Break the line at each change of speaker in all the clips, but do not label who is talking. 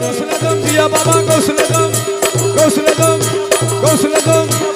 গোসলে দম দিয়া বাবা গোসলে দম গোসলে দম গোসলে দম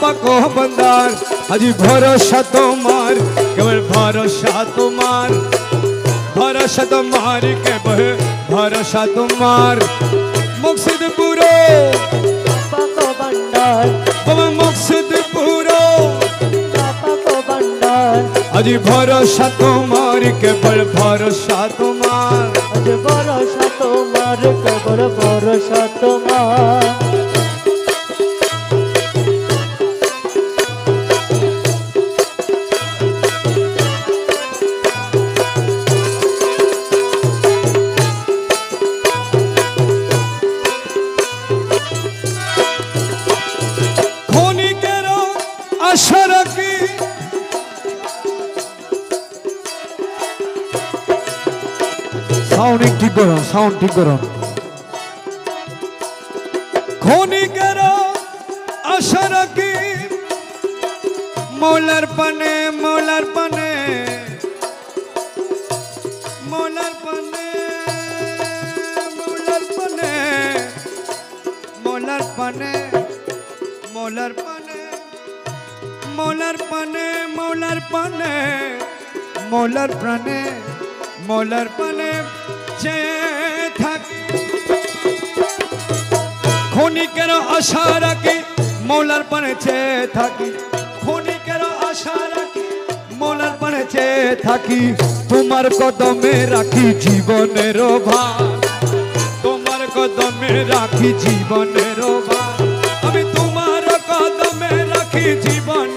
পাকো বন্দার আজি ভরসা তোমার কেবল ভরসা তোমার ভরসা তোমার কেবল ভরসা তোমার মকসুদ পুরো
পাকো ভান্ডার
বাবা মকসুদ পুরো
পাকো ভান্ডার
আজি ভরসা তোমার কেবল ভরসা তোমার
আজ ভরসা তোমার কেবল ভরসা তোমার
সাউন্ড ঠিক করো। ক্ষণিকেরও আশা রাখি, মৌলার পানে মৌলার পানে মৌলার পানে মৌলার পানে মৌলার পানে মৌলার পানে মৌলার পানে মৌলার পানে, মৌলার প্রাণে, মৌলার পানে চেয়ে ক্ষণিকের আশা রাখি, মৌলার পানে চেয়ে থাকি। ক্ষণিকের আশা রাখি, মৌলার পানে চেয়ে থাকি। তোমার কদমে রাখি জীবনের ভার তোমার কদমে রাখি জীবনের ভার আমি তোমার কদমে রাখি জীবনের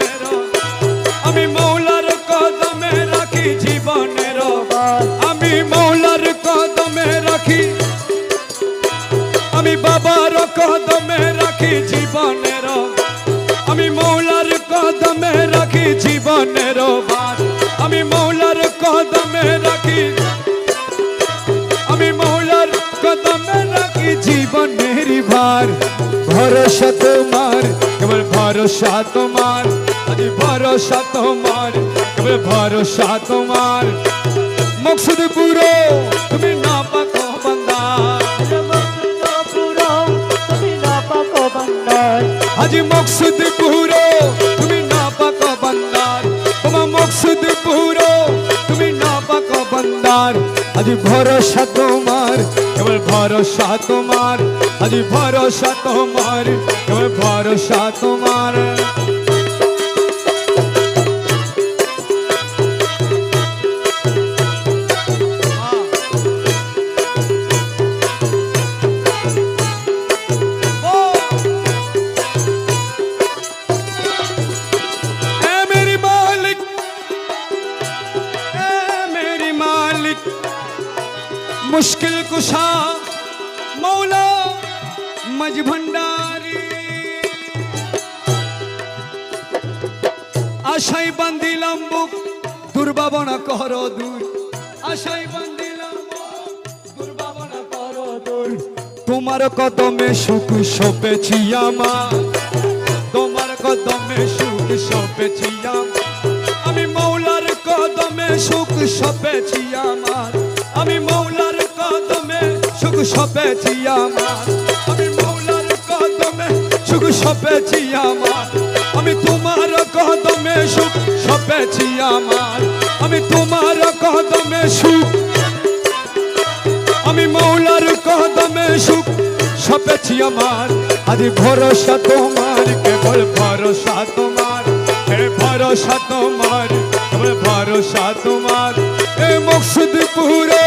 কদমে রাখি জীবনের আমি মৌলার কদমে রাখি জীবনের ভার। আমি মৌলার কদমে রাখি, আমি মৌলার কদমে রাখি জীবনের ভার। ভরসা তোমার, কেবল ভরসা তোমার। আজ ভরসা তোমার, কেবল ভরসা তোমার। মকসুদ পুরো তুমি আজি ভরসা তোমার কেবল ভরসা তোমার। আজি ভরসা তোমার কেবল ভরসা তোমার। মুশকিল কুশা মৌলা মজভণ্ডারি আশাই বান্দিলাম বুক দুর্বাবনা কর দূর আশাই বান্দিলাম দুর্বাবনা কর দূর তোমার কদমে সুখ সপেছি আমার তোমার কদমে সুখ সপেছি আমি মৌলার কদমে সুখ সপেছি আমার। আমি আমি তোমার কদমে সুখ সপেছি আমার। আমি তোমার কদমে সুখ আমি মৌলার কদমে সুখ সপেছি আমার। আজ ভরসা তোমার, কেবল ভরসা তোমার। ভরসা তোমার, কেবল ভরসা তোমার। এ মকসুদ পুরো
নাপাক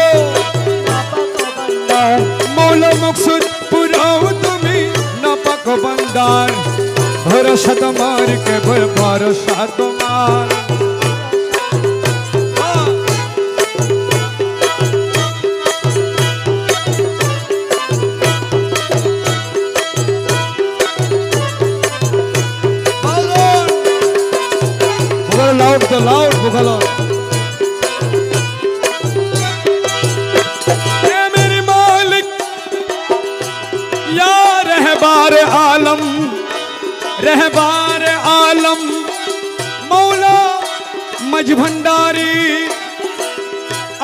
বান্দার
মৌলা মকসুদ পুরাও তুমি নাপাক বান্দার ভরসা তোমার কেবল ভরসা তোমার আজ ভণ্ডারি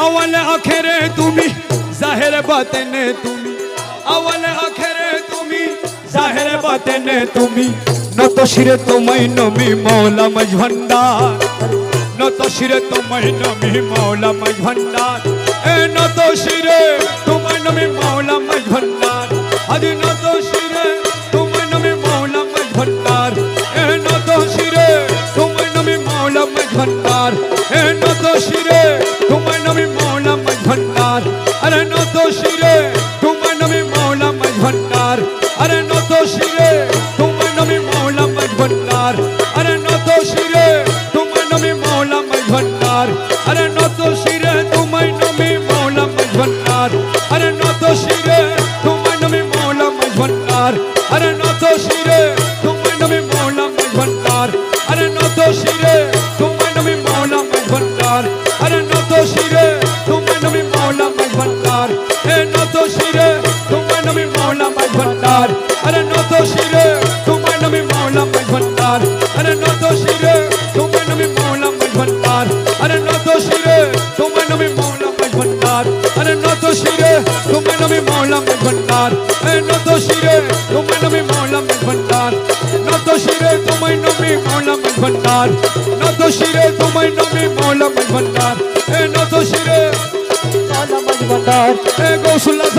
আওয়াল আখেরে তুমি, জাহের বাতেনে তুমি। আওয়াল আখেরে তুমি, জাহের বাতেনে তুমি। নত শিরে তোমায় নমি মৌলা মাঝ ভণ্ডার নত শিরে তোমায় নমি মৌলা মাঝ ভণ্ডার এ নত শিরে তোমায় নমি মৌলা মাঝ ভণ্ডার আজ নত শিরে Shira. भंडार न
तो शिरे
तुम्हें नमी
मौला में
भंडार न
तो शिरे
तुम्हें नमी मौला में भंडार न तो शिरे तुम्हें नमी मौला में भंडार न
तो
शिरे मौला में भंडार गौसला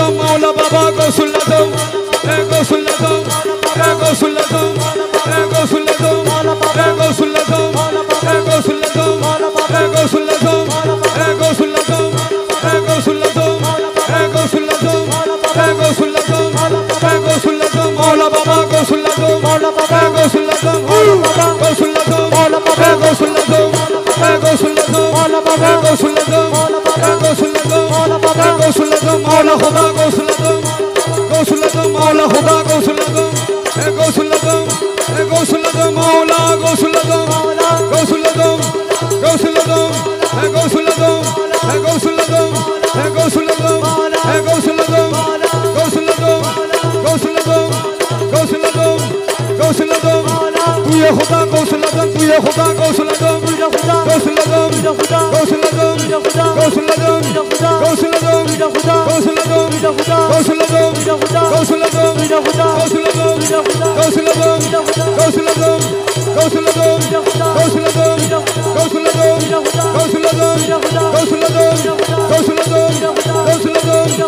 Go Suladam, Go Suladam, Maula, Go Suladam, Go Suladam, তুই খোদা গৌসুল্লাহ তুই খোদা
খুদা
গৌসুল্লাহ
তুইরা খুদা
গৌসুল্লাহ
তুইরা খুদা
গৌসুল্লাহ
তুইরা খুদা
গৌসুল্লাহ
তুইরা খুদা
গৌসুল্লাহ
তুইরা খুদা
গৌসুল্লাহ
তুইরা খুদা
গৌসুল্লাহ
তুইরা খুদা
গৌসুল্লাহ
তুইরা খুদা
গৌসুল্লাহ
তুইরা খুদা
গৌসুল্লাহ গৌসুল্লাহ
তুইরা খুদা
গৌসুল্লাহ
তুইরা খুদা
গৌসুল্লাহ
তুইরা খুদা
গৌসুল্লাহ
তুইরা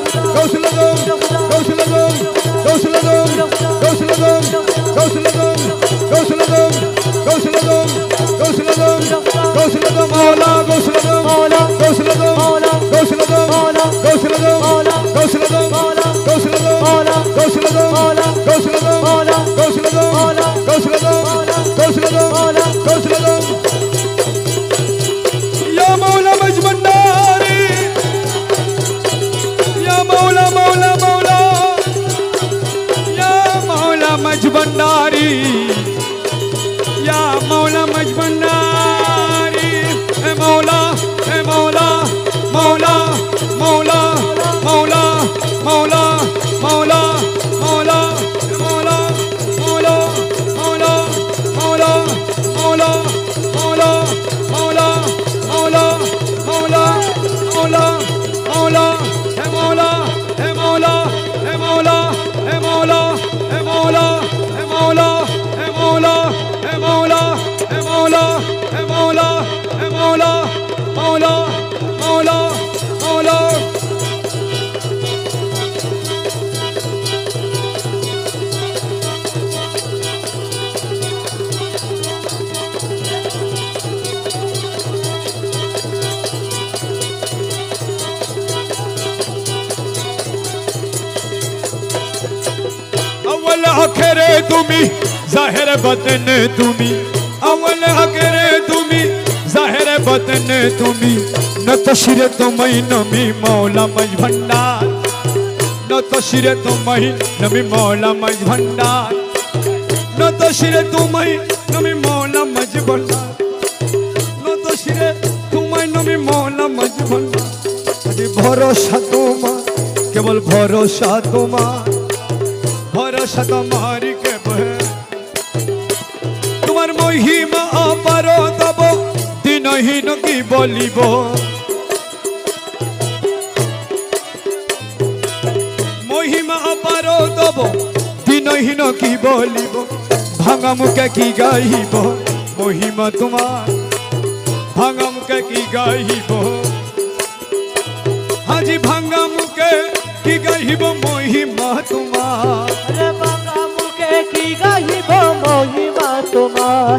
খুদা
গৌসুল্লাহ জাহের বতন তুমি আউল হকরে তুমি, জাহের বতন তুমি। নত শিরে তোমায় নমি মৌলা মজ ভন্ডার। নত শিরে তোমায় নমি মৌলা মজ ভন্ডার। নত শিরে তোমায় নমি মৌলা মজ ভন্ডার। নত শিরে তোমায় নমি মৌলা মজ ভন্ডার। আরে ভরসা তোমার, কেবল ভরসা তোমার। ভরসা তোমার অপার তব দিনহীন কি বলিব? মহিমা অপার তব দিনহীন কি বলিব? ভাঙা মুখে কি গাইব মহিমা তোমার, ভাঙা মুখে কি গাইব আজি ভাঙা মুখে কি গাইব মহিমা তোমার।
বাবা মুখে কি গাইব মহিমা তোমার।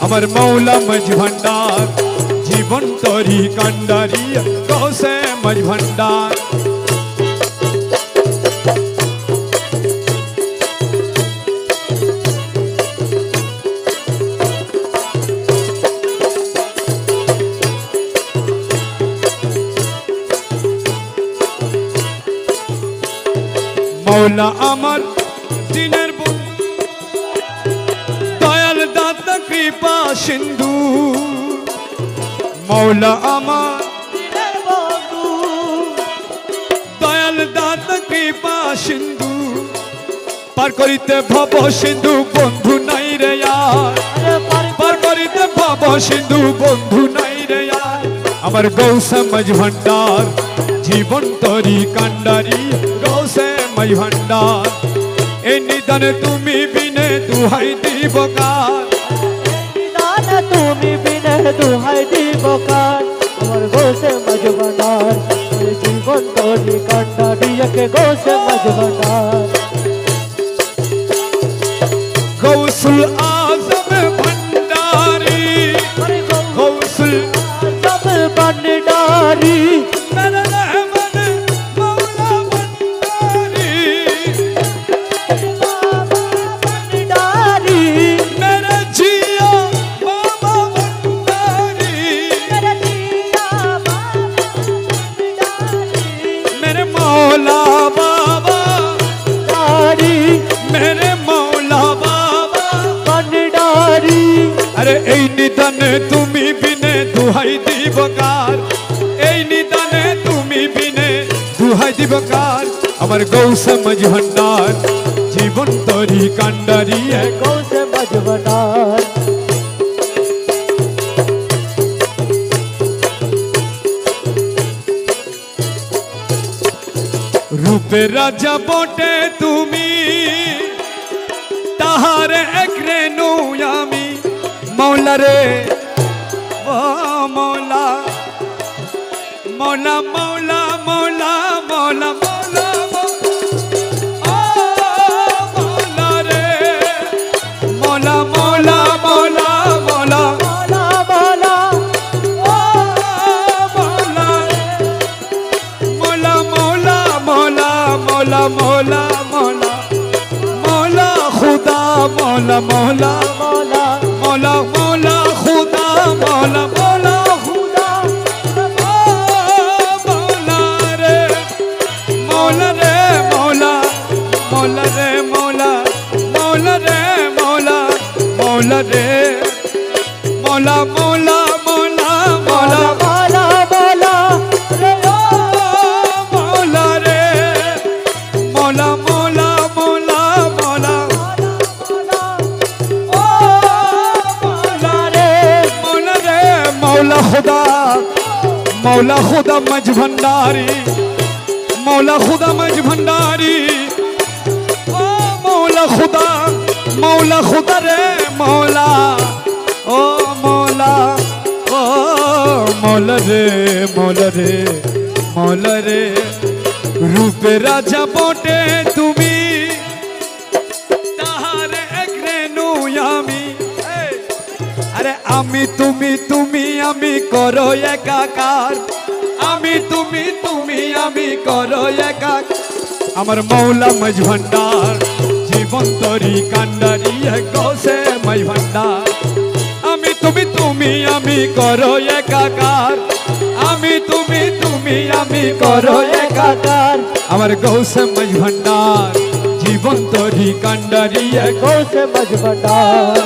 আমার মৌলা মজ ভণ্ডার জীবন তরি কান্ডারি কৌসে মজ ভণ্ডার মৌলা মৌলা আমার। দয়াল দাতা কৃপা সিন্ধু। পার করিতে ভব সিন্ধু বন্ধু নাই রে আর।
পার
করিতে ভব সিন্ধু বন্ধু নাই রে আমার গৌসে মজ ভণ্ডার জীবন তরি কান্ডারি গৌসে মজ ভণ্ডার এই নিদান তুমি বিনে দুহাই দিব কার।
তুমি দুহাই দিব কান আমার গোসে মজবনার আমার জীবন তোরি কান্না দিয়কে গোসে মজবনার
গৌসুল আজম দিবকার। এই নিদানে তুমি বিনে দুহাই দিবকার। আমার গৌসমজ ভণ্ডার জীবন তরি কান্ডারি
গোসে মজবনার
রূপে রাজা বটে তুমি, তাহার এক রেনু আমি মৌলা মৌলা মৌলা মৌলা মৌলা মৌলা মৌলা মৌলা মালা মালা রে মৌলা রে। মৌলা মৌলা মৌলা মৌলা ও মৌলা রে। মৌলা রে মৌলা খুদা মৌলা মজ ভণ্ডারি মৌলা খুদা মজ ভণ্ডারি মৌলা খুদা মৌলা খুদা রে মৌলা রে মৌলা রে মৌলা রে। রূপে রাজা বটে তুমি, তাহার এক আমি। আরে আমি তুমি তুমি আমি করো একাকার। আমি তুমি তুমি আমি করো একাকার আমার মৌলা মজ ভান্ডার জীবন তরি কান্ডারি গৌসে মজ ভান্ডার আমি তুমি তুমি আমি করো একাকার। আমি তুমি তুমি আমি করো একাকার।
একাকার
আমার গৌসে মজ ভান্ডার জীবন তরি কান্ডারি
গৌসে মজবন্ডার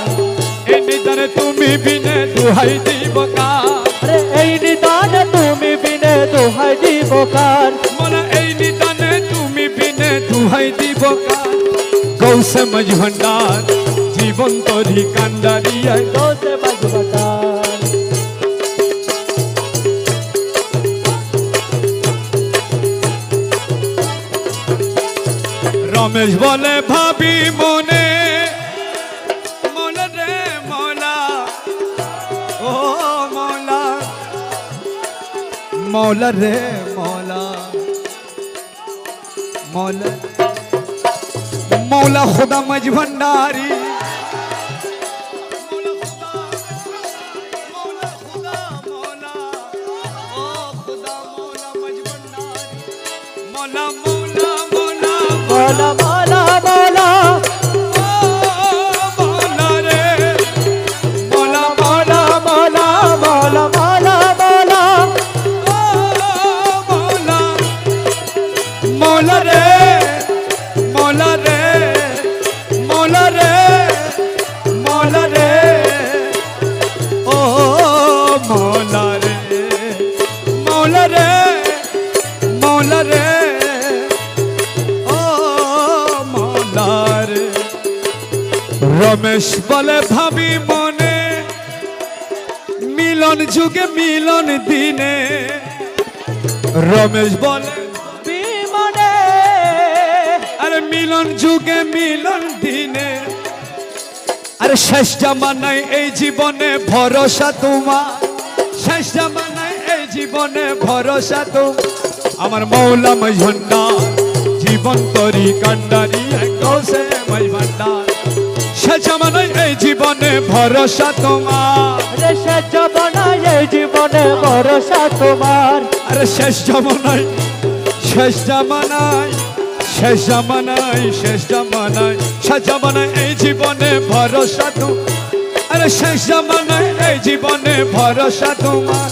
এ নিদানে তুমি বিনে দুহাই দিব কার।
আরে এই নিদান তুমি বিনে দোহাই দিব কার।
মনে এই নিদানে তুমি বিনে দুহাই দিব কার। গৌসে মজ ভান্ডার জীবন তরি কান্ডারি
গৌসে মজবন্ডার
রমেশ বলে ভাবি মনে মনে রে মৌলা ও মৌলা মৌলা রে মৌলা মৌলা মৌলা খুদা মজ ভণ্ডারি
বলা
রমেশ বলে
বিমনে
আরে মিলন যুগে মিলন দিনে। আরে শেষ জামানায় এই জীবনে ভরসা তোমার। শেষ জামানায় এই জীবনে ভরসা তো আমার মৌলা মাই ভান্ডার জীবন তরি কান্ডারি কৌশে মাই ভান্ডার শেষ জামানায় এই জীবনে ভরসা তোমার।
জবনায় এই জীবনে ভরসা তোমার।
আরে শেষ জামানায় শেষ জামানায় শেষ জামানায় শেষ জামানায় শেষ জামানায় এই জীবনে ভরসা তো আরে শেষ জামানায় এই জীবনে ভরসা তোমার।